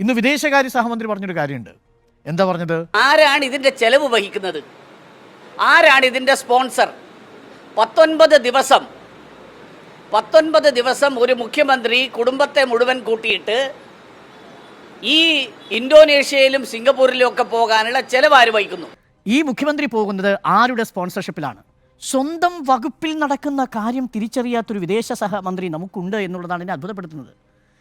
ഇന്ന് വിദേശകാര്യ സഹമന്ത്രി പറഞ്ഞൊരു കാര്യമുണ്ട്. എന്താ പറഞ്ഞത്? ആരാണ് ഇതിന്റെ ചെലവ് വഹിക്കുന്നത്? ആരാണ് ഇതിന്റെ സ്പോൺസർ? പത്തൊൻപത് ദിവസം പത്തൊൻപത് ദിവസം ഒരു മുഖ്യമന്ത്രി കുടുംബത്തെ മുഴുവൻ കൂട്ടിയിട്ട് ഈ ഇന്തോനേഷ്യയിലും സിംഗപ്പൂരിലും ഒക്കെ പോകാനുള്ള ചെലവ് ആര് വഹിക്കുന്നു? ഈ മുഖ്യമന്ത്രി പോകുന്നത് ആരുടെ സ്പോൺസർഷിപ്പിലാണ്? സ്വന്തം വകുപ്പിൽ നടക്കുന്ന കാര്യം തിരിച്ചറിയാത്തൊരു വിദേശ സഹമന്ത്രി നമുക്കുണ്ട് എന്നുള്ളതാണ് എന്നെ അത്ഭുതപ്പെടുത്തുന്നത്.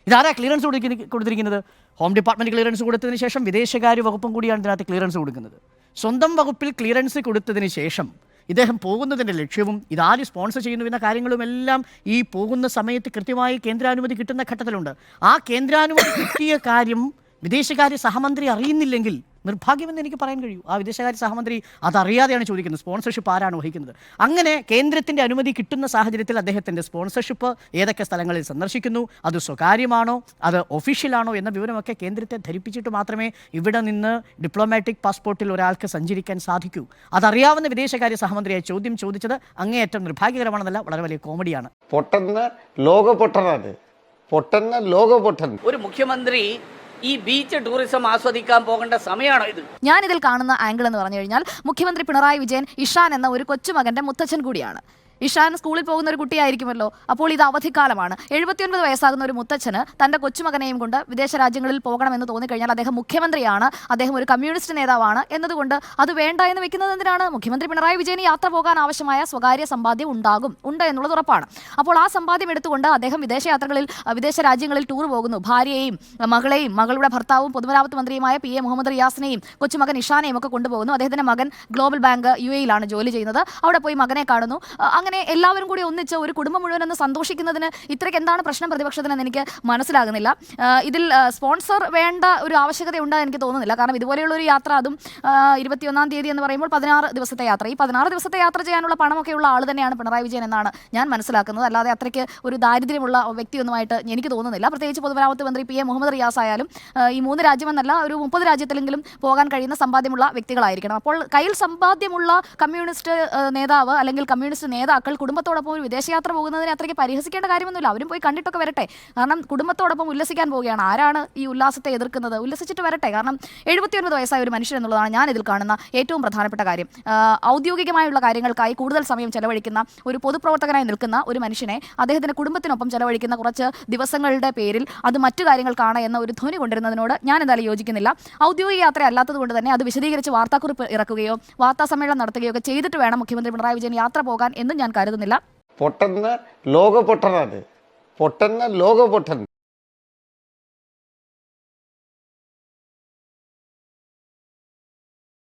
ഇതാരാ ക്ലിയറൻസ് കൊടുക്കുന്ന കൊടുത്തിരിക്കുന്നത്? ഹോം ഡിപ്പാർട്ട്മെന്റ് ക്ലിയറൻസ് കൊടുത്തതിന് ശേഷം വിദേശകാര്യ വകുപ്പും കൂടിയാണ് ഇതിനകത്ത് ക്ലിയറൻസ് കൊടുക്കുന്നത്. സ്വന്തം വകുപ്പിൽ ക്ലിയറൻസ് കൊടുത്തതിന് ശേഷം ഇദ്ദേഹം പോകുന്നതിന്റെ ലക്ഷ്യവും ഇതാര് സ്പോൺസർ ചെയ്യുന്നു എന്ന കാര്യങ്ങളുമെല്ലാം ഈ പോകുന്ന സമയത്ത് കൃത്യമായി കേന്ദ്രാനുമതി കിട്ടുന്ന ഘട്ടത്തിലുണ്ട്. ആ കേന്ദ്രാനുമതി കിട്ടിയ കാര്യം വിദേശകാര്യ സഹമന്ത്രി അറിയുന്നില്ലെങ്കിൽ നിർഭാഗ്യമെന്ന് എനിക്ക് പറയാൻ കഴിയൂ. ആ വിദേശകാര്യ സഹമന്ത്രി അതറിയാതെയാണ് ചോദിക്കുന്നത്. സ്പോൺസർഷിപ്പ് ആരാണ് വഹിക്കുന്നത്? അങ്ങനെ കേന്ദ്രത്തിന്റെ അനുമതി കിട്ടുന്ന സാഹചര്യത്തിൽ അദ്ദേഹത്തിന്റെ സ്പോൺസർഷിപ്പ് ഏതൊക്കെ സ്ഥലങ്ങളിൽ സന്ദർശിക്കുന്നു? അത് സ്വകാര്യമാണോ? അത് ഒഫീഷ്യലാണോ എന്ന വിവരമൊക്കെ കേന്ദ്രത്തെ ധരിപ്പിച്ചിട്ട് മാത്രമേ ഇവിടെ നിന്ന് ഡിപ്ലോമാറ്റിക് പാസ്പോർട്ടിൽ ഒരാൾക്ക് സഞ്ചരിക്കാൻ സാധിക്കൂ. അതറിയാവുന്ന വിദേശകാര്യ സഹമന്ത്രിയെ ചോദ്യം ചോദിച്ചത് അങ്ങേയറ്റം നിർഭാഗ്യകരമാണെന്നല്ല വളരെ വലിയ കോമഡിയാണ്. പൊട്ടന്ന് ലോക പൊട്ടനാണ് പൊട്ടന്ന് ലോക പൊട്ടൻ ഒരു മുഖ്യമന്ത്രി ഈ ബീച്ച് ടൂറിസം ആസ്വദിക്കാൻ പോകേണ്ട സമയമാണോ ഇത്? ഞാൻ ഇതിൽ കാണുന്ന ആംഗിൾ എന്ന് പറഞ്ഞു കഴിഞ്ഞാൽ മുഖ്യമന്ത്രി പിണറായി വിജയൻ ഇഷാൻ എന്ന ഒരു കൊച്ചുമകന്റെ മുത്തച്ഛൻ കൂടിയാണ്. ഇഷാൻ സ്കൂളിൽ പോകുന്ന ഒരു കുട്ടിയായിരിക്കുമല്ലോ. അപ്പോൾ ഇത് അവധിക്കാലമാണ്. എഴുപത്തിയൊൻപത് വയസ്സാകുന്ന ഒരു മുത്തച്ഛന് തന്റെ കൊച്ചുമകനെയും കൊണ്ട് വിദേശ രാജ്യങ്ങളിൽ പോകണമെന്ന് തോന്നിക്കഴിഞ്ഞാൽ അദ്ദേഹം മുഖ്യമന്ത്രിയാണ്. അദ്ദേഹം ഒരു കമ്മ്യൂണിസ്റ്റ് നേതാവാണ് എന്നതുകൊണ്ട് അത് വേണ്ട എന്ന് വെക്കുന്നത് എന്തിനാണ്? മുഖ്യമന്ത്രി പിണറായി വിജയന് യാത്ര പോകാൻ ആവശ്യമായ സ്വകാര്യ സമ്പാദ്യം ഉണ്ടാകും. ഉണ്ട് എന്നുള്ളത് ഉറപ്പാണ്. അപ്പോൾ ആ സമ്പാദ്യം എടുത്തുകൊണ്ട് അദ്ദേഹം വിദേശ യാത്രകളിൽ വിദേശ രാജ്യങ്ങളിൽ ടൂർ പോകുന്നു. ഭാര്യയെയും മകളെയും മകളുടെ ഭർത്താവും പൊതുമരാമത്ത് മന്ത്രിയുമായ പി എ മുഹമ്മദ് റിയാസിനെയും കൊച്ചുമകൻ ഇഷാനെയും ഒക്കെ കൊണ്ടുപോകുന്നു. അദ്ദേഹത്തിന്റെ മകൻ ഗ്ലോബൽ ബാങ്ക് യു എയിലാണ് ജോലി ചെയ്യുന്നത്. അവിടെ പോയി മകനെ കാണുന്നു. അഹ് അങ്ങനെ എല്ലാവരും കൂടി ഒന്നിച്ച് ഒരു കുടുംബം മുഴുവൻ ഒന്ന് സന്തോഷിക്കുന്നതിന് ഇത്രയ്ക്ക് എന്താണ് പ്രശ്നം പ്രതിപക്ഷത്തിനെന്ന് എനിക്ക് മനസ്സിലാകുന്നില്ല. ഇതിൽ സ്പോൺസർ വേണ്ട ഒരു ആവശ്യകത ഉണ്ടെന്ന് എനിക്ക് തോന്നുന്നില്ല. കാരണം ഇതുപോലെയുള്ള ഒരു യാത്ര അതും ഇരുപത്തിയൊന്നാം തീയതി എന്ന് പറയുമ്പോൾ പതിനാറ് ദിവസത്തെ യാത്ര. ഈ പതിനാറ് ദിവസത്തെ യാത്ര ചെയ്യാനുള്ള പണമൊക്കെയുള്ള ആൾ തന്നെയാണ് പിണറായി വിജയൻ എന്നാണ് ഞാൻ മനസ്സിലാക്കുന്നത്. അല്ലാതെ അത്രയ്ക്ക് ഒരു ദാരിദ്ര്യമുള്ള വ്യക്തിയൊന്നുമായിട്ട് എനിക്ക് തോന്നുന്നില്ല. പ്രത്യേകിച്ച് പൊതുമരാമത്ത് മന്ത്രി പി എ മുഹമ്മദ് റിയാസ് ആയാലും ഈ മൂന്ന് രാജ്യമെന്നല്ല ഒരു മുപ്പത് രാജ്യത്തിലെങ്കിലും പോകാൻ കഴിയുന്ന സമ്പാദ്യമുള്ള വ്യക്തികളായിരിക്കണം. അപ്പോൾ കയ്യിൽ സമ്പാദ്യമുള്ള കമ്മ്യൂണിസ്റ്റ് നേതാവ് അല്ലെങ്കിൽ കമ്മ്യൂണിസ്റ്റ് നേതാക്കൾ കുടുംബത്തോടൊപ്പം ഒരു വിദേശയാത്ര പോകുന്നതിനെ അത്രയ്ക്ക് പരിഹസിക്കേണ്ട കാര്യമൊന്നുമില്ല. അവരും പോയി കണ്ടിട്ടൊക്കെ വരട്ടെ. കാരണം കുടുംബത്തോടൊപ്പം ഉല്ലസിക്കാൻ പോവുകയാണ്. ആരാണ് ഈ ഉല്ലാസത്തെ എതിർക്കുന്നത്? ഉല്ലസിച്ചിട്ട് വരട്ടെ. കാരണം എഴുപത്തിയൊൻപത് വയസ്സായ ഒരു മനുഷ്യൻ എന്നുള്ളതാണ് ഞാൻ ഇതിൽ കാണുന്ന ഏറ്റവും പ്രധാനപ്പെട്ട കാര്യം. ഔദ്യോഗികമായുള്ള കാര്യങ്ങൾക്കായി കൂടുതൽ സമയം ചെലവഴിക്കുന്ന ഒരു പൊതുപ്രവർത്തകനായി നിൽക്കുന്ന ഒരു മനുഷ്യനെ അദ്ദേഹത്തിന്റെ കുടുംബത്തിനൊപ്പം ചെലവഴിക്കുന്ന കുറച്ച് ദിവസങ്ങളുടെ പേരിൽ അത് മറ്റു കാര്യങ്ങൾക്കാണ് എന്ന ഒരു ധ്വനി കൊണ്ടിരുന്നതിനോട് ഞാൻ എന്തായാലും യോജിക്കുന്നില്ല. ഔദ്യോഗിക യാത്ര അല്ലാത്തത് കൊണ്ട് തന്നെ അത് വിശദീകരിച്ച് വാർത്താക്കുറിപ്പ് ഇറക്കുകയോ വാർത്താ സമ്മേളനം നടത്തുകയോ ഒക്കെ ചെയ്തിട്ട് വേണം മുഖ്യമന്ത്രി പിണറായി വിജയൻ യാത്ര പോകാൻ എന്നും ഞാൻ കരുതുന്നില്ല. പൊട്ടന്ന് ലോക പൊട്ടനാണ് പൊട്ടന്ന് ലോക പൊട്ടൻ